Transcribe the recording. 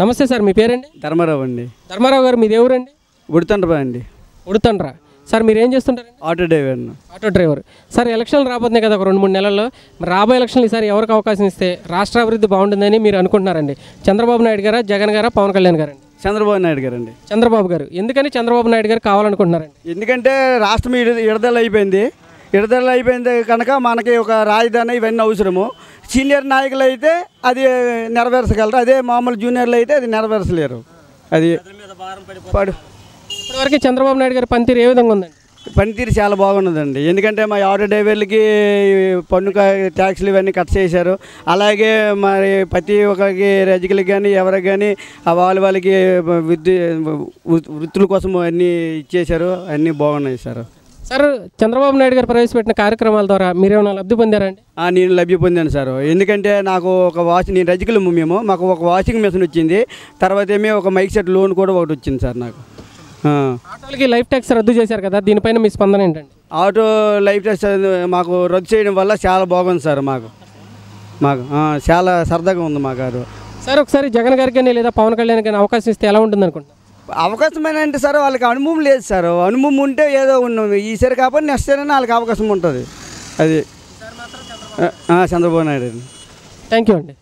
నమస్తే సార్ మీ పేరండి? ధర్మారావు అండి. ధర్మారావు గారు మీది ఎవరండి? ఉడుతండ్రబా అండి. ఉడుతండ్రా. సార్ మీరు ఏం చేస్తుంటారండి? ఆటో డ్రైవర్ను ఆటో డ్రైవర్. సార్ ఎలక్షన్లు రాబోతున్నాయి కదా ఒక రెండు మూడు నెలల్లో. రాబోయే ఎలక్షన్లు ఈసారి ఎవరికి అవకాశం ఇస్తే రాష్ట్ర అభివృద్ధి బాగుంటుందని మీరు అనుకుంటున్నారండి. చంద్రబాబు నాయుడు గారా జగన్ గారా పవన్ కళ్యాణ్ గారండి? చంద్రబాబు నాయుడు గారండి. చంద్రబాబు గారు. ఎందుకని చంద్రబాబు నాయుడు గారు కావాలనుకుంటున్నారండి? ఎందుకంటే రాష్ట్రం ఇడ విడుదల అయిపోయింది. విడుదల అయిపోయింది కనుక మనకి ఒక రాజధాని ఇవన్నీ అవసరము. సీనియర్ నాయకులు అయితే అది నెరవేర్చగలరు అదే మామూలు జూనియర్లు అయితే అది నెరవేర్చలేరు. అది పడు. ఇప్పటివరకు చంద్రబాబు నాయుడు గారి పనితీరు ఏ విధంగా ఉందండి? పనితీరు చాలా బాగున్నదండి. ఎందుకంటే మా ఆటో డ్రైవర్లకి పన్ను ట్యాక్స్లు ఇవన్నీ కట్ చేశారు. అలాగే మరి ప్రతి ఒక్కరికి రజకులకి కానీ ఎవరికి కానీ ఆ వాళ్ళ వాళ్ళకి విద్యు వృ- వృత్తుల కోసం అన్నీ ఇచ్చేశారు. అన్నీ బాగున్నాయి సార్. సార్ చంద్రబాబు నాయుడు గారు ప్రవేశపెట్టిన కార్యక్రమాల ద్వారా మీరేమైనా లబ్ధి పొందారండి? నేను లభ్య పొందాను సార్. ఎందుకంటే నాకు ఒక వాష్ నేను రజకులము మేము. మాకు ఒక వాషింగ్ మిషన్ వచ్చింది. తర్వాత ఏమో ఒక మైక్ సెట్ లోన్ కూడా ఒకటి వచ్చింది సార్ నాకు. ఆటోలకి లైఫ్ ట్యాక్స్ రద్దు చేశారు కదా దీనిపైన మీ స్పందన ఏంటండి? ఆటో లైఫ్ టెస్ట్ మాకు రద్దు చేయడం వల్ల చాలా బాగుంది సార్ మాకు. మాకు చాలా సరదాగా ఉంది మాకు సార్ ఒకసారి జగన్ గారికి కానీ లేదా పవన్ కళ్యాణ్ కానీ అవకాశం ఇస్తే ఎలా ఉంటుంది అనుకుంటా అవకాశం అంటే సార్ వాళ్ళకి అనుభవం లేదు సార్. అనుభవం ఉంటే ఏదో ఉన్నాం ఈసారి కాకపోతే నెక్స్ట్ ఇయర్ వాళ్ళకి అవకాశం ఉంటుంది. అది. చంద్రబాబు నాయుడు థ్యాంక్ యూ అండి.